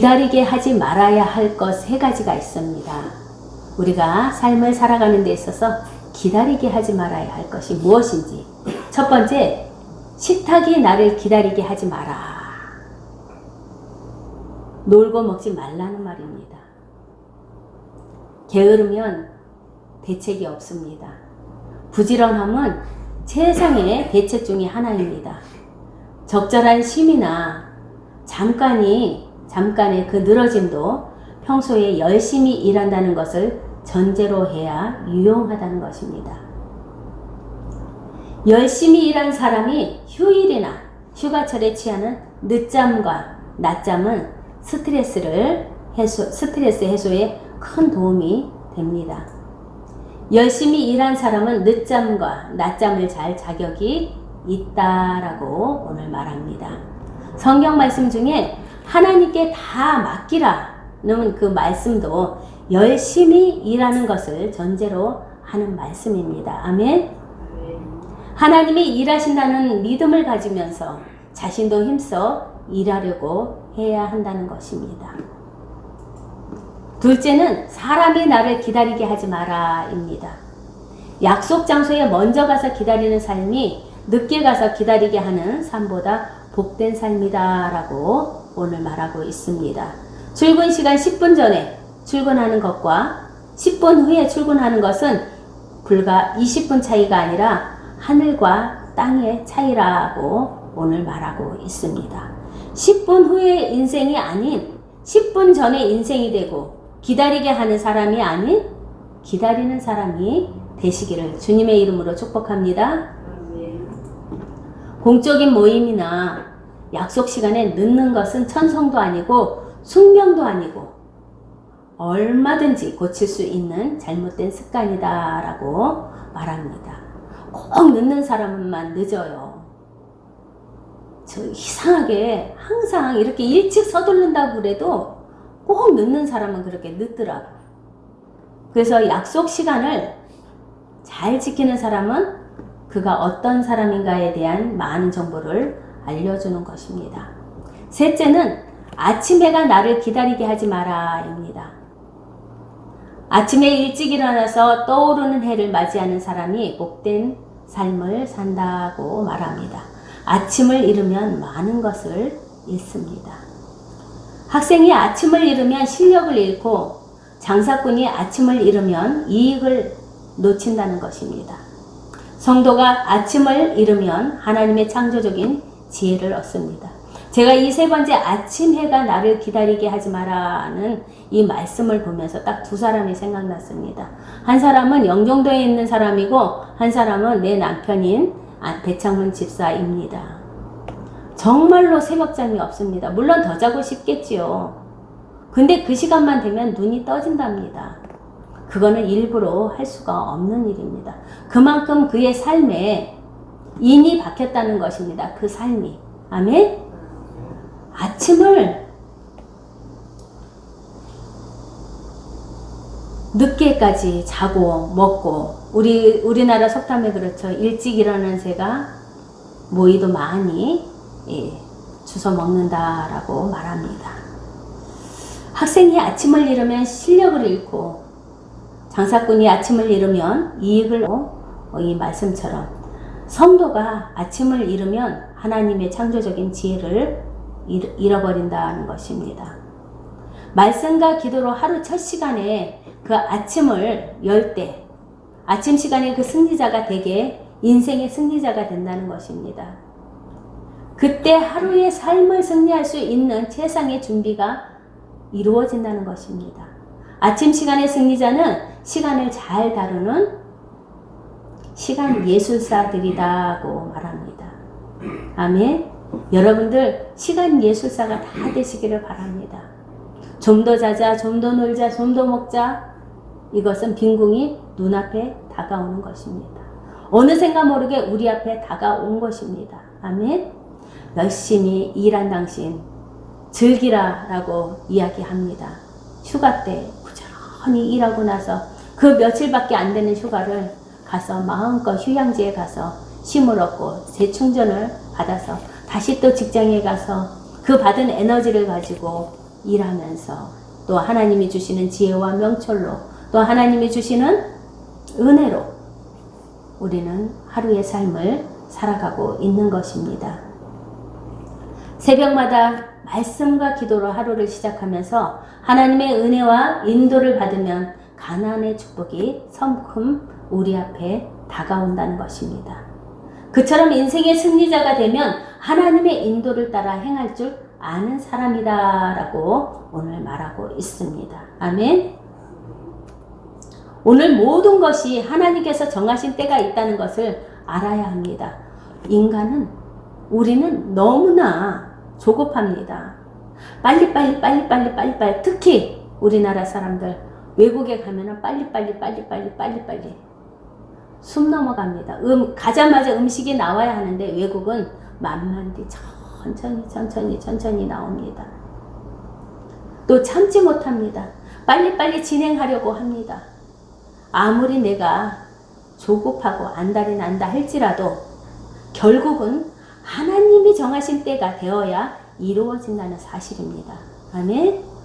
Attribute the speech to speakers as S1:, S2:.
S1: 기다리게 하지 말아야 할 것 세 가지가 있습니다. 우리가 삶을 살아가는 데 있어서 기다리게 하지 말아야 할 것이 무엇인지. 첫 번째, 식탁이 나를 기다리게 하지 마라. 놀고 먹지 말라는 말입니다. 게으르면 대책이 없습니다. 부지런함은 세상의 대책 중의 하나입니다. 적절한 쉼이나 잠깐이 잠깐의 그 늘어짐도 평소에 열심히 일한다는 것을 전제로 해야 유용하다는 것입니다. 열심히 일한 사람이 휴일이나 휴가철에 취하는 늦잠과 낮잠은 스트레스를 해소, 스트레스 해소에 큰 도움이 됩니다. 열심히 일한 사람은 늦잠과 낮잠을 잘 자격이 있다라고 오늘 말합니다. 성경 말씀 중에 하나님께 다 맡기라는 그 말씀도 열심히 일하는 것을 전제로 하는 말씀입니다. 아멘. 하나님이 일하신다는 믿음을 가지면서 자신도 힘써 일하려고 해야 한다는 것입니다. 둘째는 사람이 나를 기다리게 하지 마라입니다. 약속 장소에 먼저 가서 기다리는 삶이 늦게 가서 기다리게 하는 삶보다 복된 삶이다라고 오늘 말하고 있습니다. 출근 시간 10분 전에 출근하는 것과 10분 후에 출근하는 것은 불과 20분 차이가 아니라 하늘과 땅의 차이라고 오늘 말하고 있습니다. 10분 후의 인생이 아닌 10분 전에 인생이 되고 기다리게 하는 사람이 아닌 기다리는 사람이 되시기를 주님의 이름으로 축복합니다. 공적인 모임이나 약속 시간에 늦는 것은 천성도 아니고 숙명도 아니고 얼마든지 고칠 수 있는 잘못된 습관이다 라고 말합니다. 꼭 늦는 사람만 늦어요. 저 이상하게 항상 이렇게 일찍 서두른다고 그래도 꼭 늦는 사람은 그렇게 늦더라고. 그래서 약속 시간을 잘 지키는 사람은 그가 어떤 사람인가에 대한 많은 정보를 알려주는 것입니다. 셋째는 아침 해가 나를 기다리게 하지 마라입니다. 아침에 일찍 일어나서 떠오르는 해를 맞이하는 사람이 복된 삶을 산다고 말합니다. 아침을 잃으면 많은 것을 잃습니다. 학생이 아침을 잃으면 실력을 잃고 장사꾼이 아침을 잃으면 이익을 놓친다는 것입니다. 성도가 아침을 잃으면 하나님의 창조적인 지혜를 얻습니다. 제가 이 세 번째 아침 해가 나를 기다리게 하지 마라는 이 말씀을 보면서 딱 두 사람이 생각났습니다. 한 사람은 영종도에 있는 사람이고 한 사람은 내 남편인 아, 배창훈 집사입니다. 정말로 새벽잠이 없습니다. 물론 더 자고 싶겠지요. 근데 그 시간만 되면 눈이 떠진답니다. 그거는 일부러 할 수가 없는 일입니다. 그만큼 그의 삶에 인이 박혔다는 것입니다. 그 삶이. 아멘? 아침을 늦게까지 자고 먹고 우리 우리나라 속담에 그렇죠. 일찍 일어나는 새가 모이도 많이 예, 주워 먹는다라고 말합니다. 학생이 아침을 잃으면 실력을 잃고 장사꾼이 아침을 잃으면 이익을 어, 이 말씀처럼 성도가 아침을 잃으면 하나님의 창조적인 지혜를 잃어버린다는 것입니다. 말씀과 기도로 하루 첫 시간에 그 아침을 열 때, 아침 시간에 그 승리자가 되게 인생의 승리자가 된다는 것입니다. 그때 하루의 삶을 승리할 수 있는 최상의 준비가 이루어진다는 것입니다. 아침 시간의 승리자는 시간을 잘 다루는 시간 예술사들이다고 말합니다. 아멘. 여러분들 시간 예술사가 다 되시기를 바랍니다. 좀 더 자자, 좀 더 놀자, 좀 더 먹자. 이것은 빈궁이 눈앞에 다가오는 것입니다. 어느샌가 모르게 우리 앞에 다가온 것입니다. 아멘. 열심히 일한 당신 즐기라라고 이야기합니다. 휴가 때 부지런히 일하고 나서 그 며칠밖에 안 되는 휴가를 가서 마음껏 휴양지에 가서 쉼을 얻고 재충전을 받아서 다시 또 직장에 가서 그 받은 에너지를 가지고 일하면서 또 하나님이 주시는 지혜와 명철로 또 하나님이 주시는 은혜로 우리는 하루의 삶을 살아가고 있는 것입니다. 새벽마다 말씀과 기도로 하루를 시작하면서 하나님의 은혜와 인도를 받으면 가난의 축복이 성큼 우리 앞에 다가온다는 것입니다. 그처럼 인생의 승리자가 되면 하나님의 인도를 따라 행할 줄 아는 사람이다 라고 오늘 말하고 있습니다. 아멘. 오늘 모든 것이 하나님께서 정하신 때가 있다는 것을 알아야 합니다. 인간은 우리는 너무나 조급합니다. 빨리빨리 빨리빨리 빨리빨리 특히 우리나라 사람들 외국에 가면은 빨리빨리 빨리빨리 빨리빨리 숨 넘어갑니다. 음, 가자마자 음식이 나와야 하는데 외국은 만만디 천천히 천천히 천천히 나옵니다. 또 참지 못합니다. 빨리빨리 진행하려고 합니다. 아무리 내가 조급하고 안달이 난다 할지라도 결국은 하나님이 정하신 때가 되어야 이루어진다는 사실입니다. 아멘.